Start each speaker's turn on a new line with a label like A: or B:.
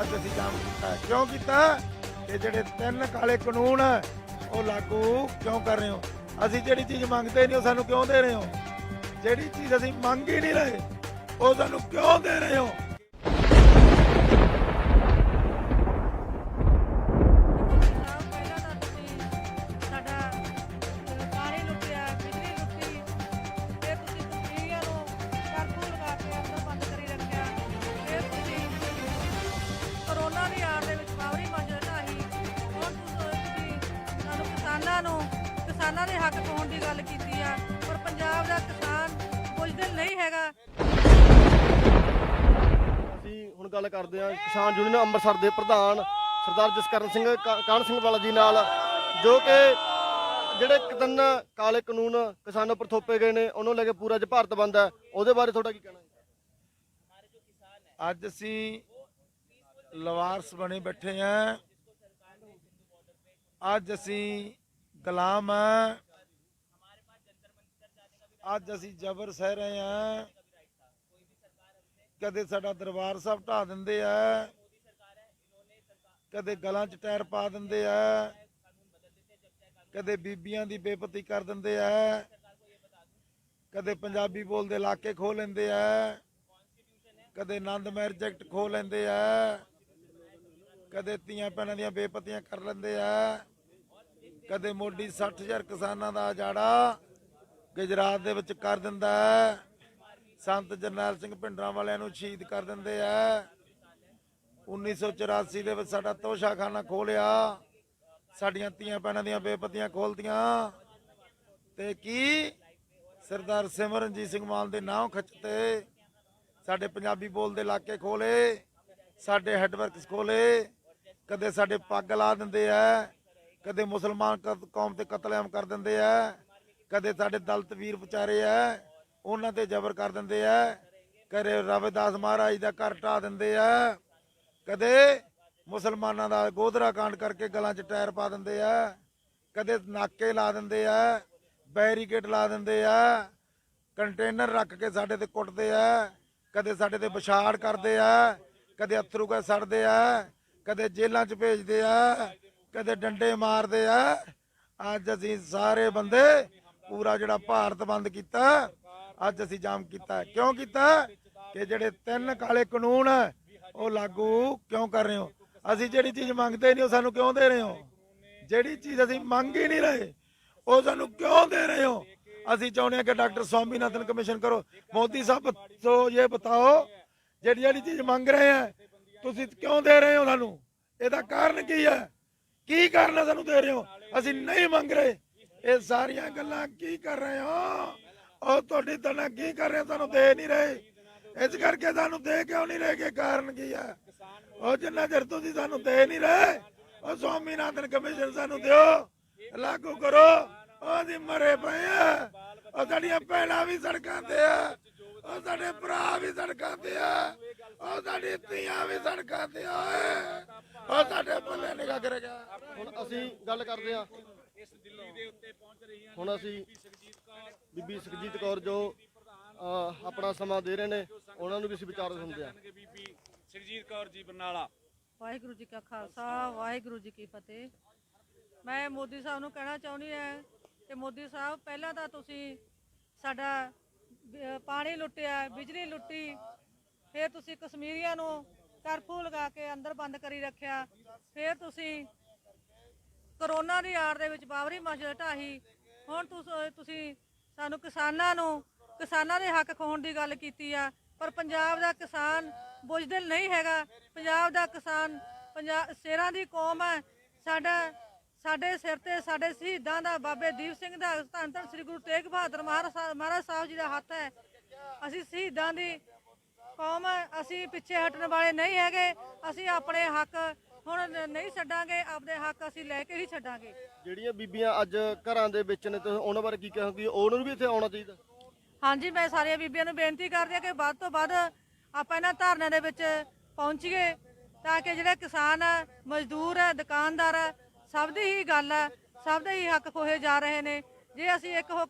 A: ਅੱਜ ਅਸੀਂ ਕੰਮ ਕੀਤਾ। ਕਿਉਂ ਕੀਤਾ? ਕਿ ਜਿਹੜੇ ਤਿੰਨ ਕਾਲੇ ਕਾਨੂੰਨ ਹੈ, ਉਹ ਲਾਗੂ ਕਿਉਂ ਕਰ ਰਹੇ ਹੋ? ਅਸੀਂ ਜਿਹੜੀ ਚੀਜ਼ ਮੰਗਦੇ ਨਹੀਂ ਉਹ ਸਾਨੂੰ ਕਿਉਂ ਦੇ ਰਹੇ ਹੋ? ਜਿਹੜੀ ਚੀਜ਼ ਅਸੀਂ ਮੰਗ ਹੀ ਨਹੀਂ ਰਹੇ ਉਹ ਸਾਨੂੰ ਕਿਉਂ ਦੇ ਰਹੇ ਹੋ?
B: ਕਰੋਨਾ ਦੀ ਆੜ ਦੇ ਵਿੱਚ ਪਾਵਰੀ ਮੰਜ ਢਾਹੀ ਹੁਣ ਤੁਸੀਂ ਸਾਨੂੰ ਕਿਸਾਨਾਂ ਨੂੰ ਕਿਸਾਨਾਂ ਦੇ ਹੱਕ ਪਾਉਣ ਦੀ ਗੱਲ ਕੀਤੀ ਆ। ਪਰ ਪੰਜਾਬ ਦਾ ਕਿਸਾਨ ਬੁਝਦਿਲ ਨਹੀਂ ਹੈਗਾ।
C: ਅਸੀਂ ਹੁਣ ਗੱਲ ਕਰਦੇ ਹਾਂ ਕਿਸਾਨ ਯੂਨੀਅਨ ਅੰਮ੍ਰਿਤਸਰ ਦੇ ਪ੍ਰਧਾਨ ਸਰਦਾਰ ਜਸਕਰਨ ਸਿੰਘ ਕਾ- ਕਾਹਨ ਸਿੰਘ ਵਾਲਾ ਜੀ ਨਾਲ ਜੋ ਕਿ ਜਿਹੜੇ ਇੱਕ ਦਿਨ ਕਾਲੇ ਕਾਨੂੰਨ ਕਿਸਾਨਾਂ ਉੱਪਰ ਥੋਪੇ ਗਏ ਨੇ ਉਹਨੂੰ ਲੈ ਕੇ ਪੂਰਾ ਅੱਜ ਭਾਰਤ ਬੰਦ ਹੈ। ਉਹਦੇ ਬਾਰੇ ਤੁਹਾਡਾ ਕੀ ਕਹਿਣਾ ਹੈ?
A: ਅੱਜ ਅਸੀਂ ਲਵਾਰਸ ਬਣੇ ਬੈਠੇ ਆਂ। ਅੱਜ ਅਸੀਂ ਗੁਲਾਮ ਆਂ। ਅੱਜ ਅਸੀਂ ਜ਼ਬਰ ਸਹਿ ਰਹੇ ਆਂ। ਕਦੇ ਸਾਡਾ ਦਰਬਾਰ ਸਾਹਿਬ ਢਾ ਦਿੰਦੇ ਆ। ਕਦੇ ਗਲਾਂ 'ਚ ਟਾਇਰ ਪਾ ਦਿੰਦੇ ਆ। ਕਦੇ ਬੀਬੀਆਂ ਦੀ ਬੇਪਤੀ ਕਰ ਦਿੰਦੇ ਆ। ਕਦੇ ਪੰਜਾਬੀ ਬੋਲਦੇ ਇਲਾਕੇ ਖੋ ਲੈਂਦੇ ਆ। ਕਦੇ ਆਨੰਦ ਮਹਿਰ ਜੈਕਟ ਖੋ ਲੈਂਦੇ ਆ। ਕਦੇ ਧੀਆਂ ਭੈਣਾਂ ਦੀਆਂ ਬੇਪਤੀਆਂ ਕਰ ਲੈਂਦੇ ਆ। ਕਦੇ ਮੋਢੀ 60000 ਕਿਸਾਨਾਂ ਦਾ ਜਾੜਾ ਗੁਜਰਾਤ ਦੇ ਵਿੱਚ ਕਰ ਦਿੰਦਾ ਹੈ। ਸੰਤ ਜਰਨੈਲ ਸਿੰਘ ਭਿੰਡਰਾਂ ਵਾਲਿਆਂ ਨੂੰ ਸ਼ਹੀਦ ਕਰ ਦਿੰਦੇ ਆ। 1984 ਦੇ ਵਿੱਚ ਸਾਡਾ ਤੋਸ਼ਾਖਾਨਾ ਖੋਲਿਆ। ਸਾਡੀਆਂ ਧੀਆਂ ਭੈਣਾਂ ਦੀਆਂ ਬੇਪਤੀਆਂ ਖੋਲਤੀਆਂ। ਤੇ ਕੀ? ਸਰਦਾਰ ਸਿਮਰਨਜੀਤ ਸਿੰਘ ਮਾਨ ਦੇ ਨਾਮ ਖੱਚਤੇ। ਸਾਡੇ ਪੰਜਾਬੀ ਬੋਲਦੇ ਇਲਾਕੇ ਖੋਲੇ। ਸਾਡੇ ਹੈਡਵਰਕਸ ਖੋਲੇ। ਕਦੇ ਸਾਡੇ ਪੱਗ ਲਾ ਦਿੰਦੇ ਆ ਕਦੇ ਮੁਸਲਮਾਨ ਕ- ਕੌਮ ਤੇ ਕਤਲੇਆਮ ਕਰ ਦਿੰਦੇ ਆ ਕਦੇ ਸਾਡੇ ਦਲਤ ਵੀਰ ਵਿਚਾਰੇ ਆ ਉਹਨਾਂ ਤੇ ਜ਼ਬਰ ਕਰ ਦਿੰਦੇ ਆ ਕਦੇ ਰਵਿਦਾਸ ਮਹਾਰਾਜ ਦਾ ਘਰ ਢਾ ਦਿੰਦੇ ਆ ਕਦੇ ਮੁਸਲਮਾਨਾਂ ਦਾ ਗੋਦਰਾ ਕਾਂਡ ਕਰਕੇ ਗਲਾਂ 'ਚ ਟਾਇਰ ਪਾ ਦਿੰਦੇ ਆ ਕਦੇ ਨਾਕੇ ਲਾ ਦਿੰਦੇ ਆ ਬੈਰੀਕੇਡ ਲਾ ਦਿੰਦੇ ਆ ਕੰਟੇਨਰ ਰੱਖ ਕੇ ਸਾਡੇ ਤੇ ਕੁੱਟਦੇ ਆ ਕਦੇ ਸਾਡੇ ਤੇ ਵਿਛਾੜ ਕਰਦੇ ਆ ਕਦੇ ਅਥਰੂ ਕਾ ਸੜਦੇ ਆ ਕਦੇ ਜੇਲ੍ਹਾਂ 'ਚ ਭੇਜਦੇ ਆ, ਕਦੇ ਡੰਡੇ ਮਾਰਦੇ ਆ। ਅੱਜ ਅਸੀਂ ਸਾਰੇ ਬੰਦੇ ਪੂਰਾ ਜਿਹੜਾ ਭਾਰਤ ਬੰਦ ਕੀਤਾ, ਅੱਜ ਅਸੀਂ ਜਾਮ ਕੀਤਾ। ਕਿਉਂ ਕੀਤਾ? ਕਿ ਜਿਹੜੇ ਤਿੰਨ ਕਾਲੇ ਕਾਨੂੰਨ ਉਹ ਲਾਗੂ ਕਿਉਂ ਕਰ ਰਹੇ ਹੋ? ਅਸੀਂ ਜਿਹੜੀ ਚੀਜ਼ ਮੰਗਦੇ ਨਹੀਂ, ਉਹ ਸਾਨੂੰ ਕਿਉਂ ਦੇ ਰਹੇ ਹੋ? ਜਿਹੜੀ ਚੀਜ਼ ਅਸੀਂ ਮੰਗ ਹੀ ਨਹੀਂ ਰਹੇ, ਉਹ ਸਾਨੂੰ ਕਿਉਂ ਦੇ ਰਹੇ ਹੋ? ਅਸੀਂ ਚਾਹੁੰਦੇ ਹਾਂ ਕਿ ਡਾਕਟਰ ਸਵਾਮੀਨਾਥਨ ਕਮਿਸ਼ਨ ਕਰੋ। ਮੋਦੀ ਸਾਹਿਬ ਤੋਂ ਇਹ ਬਤਾਓ, ਜਿਹੜੀ ਜਿਹੜੀ ਚੀਜ਼ ਮੰਗ ਰਹੇ ਆ ਤੁਸੀਂ ਕਿਉਂ ਦੇ ਰਹੇ ਹੋ ਸਾਨੂੰ? ਇਹਦਾ ਕਾਰਨ ਕੀ ਹੈ? ਕੀ ਕਾਰਨ ਸਾਨੂੰ ਦੇ ਰਹੇ ਹੋ? ਅਸੀਂ ਨਹੀਂ ਮੰਗ ਰਹੇ। ਇਹ ਸਾਰੀਆਂ ਗੱਲਾਂ ਕੀ ਕਰ ਰਹੇ ਹੋ? ਉਹ ਤੁਹਾਡੀ ਤਰ੍ਹਾਂ ਕੀ ਕਰ ਰਹੇ? ਹੋ ਦੇ ਨਹੀਂ ਰਹੇ। ਇਸ ਕਰਕੇ ਸਾਨੂੰ ਦੇ ਕਿਉਂ ਨਹੀਂ ਰਹੇ? ਕਿ ਕਾਰਨ ਕੀ ਹੈ? ਉਹ ਜਿੰਨਾ ਚਿਰ ਤੁਸੀਂ ਸਾਨੂੰ ਦੇ ਨਹੀਂ ਰਹੇ, ਉਹ ਸਵਾਮੀਨਾਥਨ ਕਮਿਸ਼ਨ ਸਾਨੂੰ ਦਿਓ। ਲਾਗੂ ਕਰੋ। ਉਹਦੀ ਮਰੇ ਪਏ ਆ। ਉਹ ਸਾਡੀਆਂ ਭੈਣਾਂ ਵੀ ਸੜਕਾਂ ਤੇ ਆ। ਉਹ ਸਾਡੇ ਭਰਾ ਵੀ ਸੜਕਾਂ ਤੇ ਆ। ਉਹ ਸਾਡੀ ਧੀਆਂ ਵੀ ਸੜਕਾਂ ਤੇ ਆ ਓਏ। ਉਹ ਸਾਡੇ ਪੱਲੇ ਨਿਗਾਹ ਕਰ ਗਿਆ।
C: ਹੁਣ ਅਸੀਂ ਗੱਲ ਕਰਦੇ ਹਾਂ। ਹੁਣ ਅਸੀਂ ਬੀਬੀ ਸੁਖਜੀਤ ਕੌਰ ਜੋ ਅਹ, ਆਪਣਾ ਸਮਾਂ ਦੇ ਰਹੇ ਨੇ ਉਹਨਾਂ ਨੂੰ ਵੀ ਅਸੀਂ ਵਿਚਾਰ ਸੁਣਦੇ
D: ਬੀਬੀ ਸੁਖਜੀਤ ਕੌਰ ਜੀ ਬਰਨਾਲਾ।
B: ਵਾਹਿਗੁਰੂ ਜੀ ਕਾ ਖਾਲਸਾ ਵਾਹਿਗੁਰੂ ਜੀ ਕੀ ਫਤਿਹ। ਮੈਂ ਮੋਦੀ ਸਾਹਿਬ ਨੂੰ ਕਹਿਣਾ ਚਾਹੁੰਦੀ ਹਾਂ ਕਿ ਮੋਦੀ ਸਾਹਿਬ ਪਹਿਲਾਂ ਤਾਂ ਤੁਸੀਂ ਸਾਡਾ ਬ- ਪਾਣੀ ਲੁੱਟਿਆ ਬਿਜਲੀ ਲੁੱਟੀ ਫਿਰ ਤੁਸੀਂ ਕਸ਼ਮੀਰੀਆਂ ਨੂੰ ਕਰਫਿਊ ਲਗਾ ਕੇ ਅੰਦਰ ਬੰਦ ਕਰੀ ਰੱਖਿਆ। ਫਿਰ ਤੁਸੀਂ ਕਰੋਨਾ ਦੀ ਆੜ ਦੇ ਵਿੱਚ ਬਾਬਰੀ ਮਸਜਿਦ ਢਾਹੀ। ਹੁਣ ਤੁਸੀਂ ਸਾਨੂੰ ਕਿਸਾਨਾਂ ਨੂੰ, ਕਿਸਾਨਾਂ ਦੇ ਹੱਕ ਖੋਣ ਦੀ ਗੱਲ ਕੀਤੀ ਆ, ਪਰ ਪੰਜਾਬ ਦਾ ਕਿਸਾਨ ਬੁਝਦਿਲ ਨਹੀਂ ਹੈਗਾ। ਪੰਜਾਬ ਦਾ ਕਿਸਾਨ ਪੰਜਾਬ ਸ਼ੇਰਾਂ ਦੀ ਕੌਮ ਹੈ ਸਾਡਾ, ਸਾਡੇ ਸਿਰ ਤੇ, ਸਾਡੇ ਸ਼ਹੀਦਾਂ ਦਾ ਬਾਬੇ ਦੀਪ ਸਿੰਘ ਦਾ ਧੰਨ ਧੰਨ ਸ੍ਰੀ ਗੁਰੂ ਤੇਗ ਬਹਾਦਰ ਮਹਾਰਾਜ ਸਾਹਿਬ- ਮਹਾਰਾਜ ਸਾਹਿਬ ਜੀ ਦਾ ਹੱਥ ਹੈ। ਅਸੀਂ ਸ਼ਹੀਦਾਂ ਦੀ ਕੌਮ ਹੈ, ਅਸੀਂ ਪਿੱਛੇ ਹਟਣ ਵਾਲੇ ਨਹੀਂ ਹੈਗੇ ਅਸੀਂ ਆਪਣੇ ਹੱਕ ਹੁਣ ਨਹੀਂ ਛੱਡਾਂਗੇ ਆਪਦੇ ਹੱਕ ਅਸੀਂ ਲੈ ਕੇ ਹੀ ਛੱਡਾਂਗੇ।
C: ਜਿਹੜੀਆਂ ਬੀਬੀਆਂ ਅੱਜ ਘਰਾਂ ਦੇ ਵਿੱਚ ਨੇ ਤੁਸੀਂ ਉਹਨਾਂ ਬਾਰੇ ਕੀ ਕਹੋਗੇ? ਉਹਨਾਂ ਨੂੰ ਵੀ ਇੱਥੇ ਆਉਣਾ ਚਾਹੀਦਾ।
B: ਹਾਂਜੀ ਮੈਂ ਸਾਰੀਆਂ ਬੀਬੀਆਂ ਨੂੰ ਬੇਨਤੀ ਕਰਦੀ ਹਾਂ ਕਿ ਵੱਧ ਤੋਂ ਵੱਧ ਆਪਾਂ ਇਹਨਾਂ ਧਰਨਿਆਂ ਦੇ ਵਿੱਚ ਪਹੁੰਚੀਏ ਤਾਂ ਕਿ ਜਿਹੜੇ ਕਿਸਾਨ ਆ ਮਜ਼ਦੂਰ ਆ ਦੁਕਾਨਦਾਰ ਆ ਸਭ ਦੀ ਹੀ ਗੱਲ ਆ ਸਭ ਦੇ ਹੀ ਹੱਕ ਖੋਹੇ ਜਾ ਰਹੇ ਨੇ। ਜੇ ਅਸੀਂ ਇੱਕ ਹੋ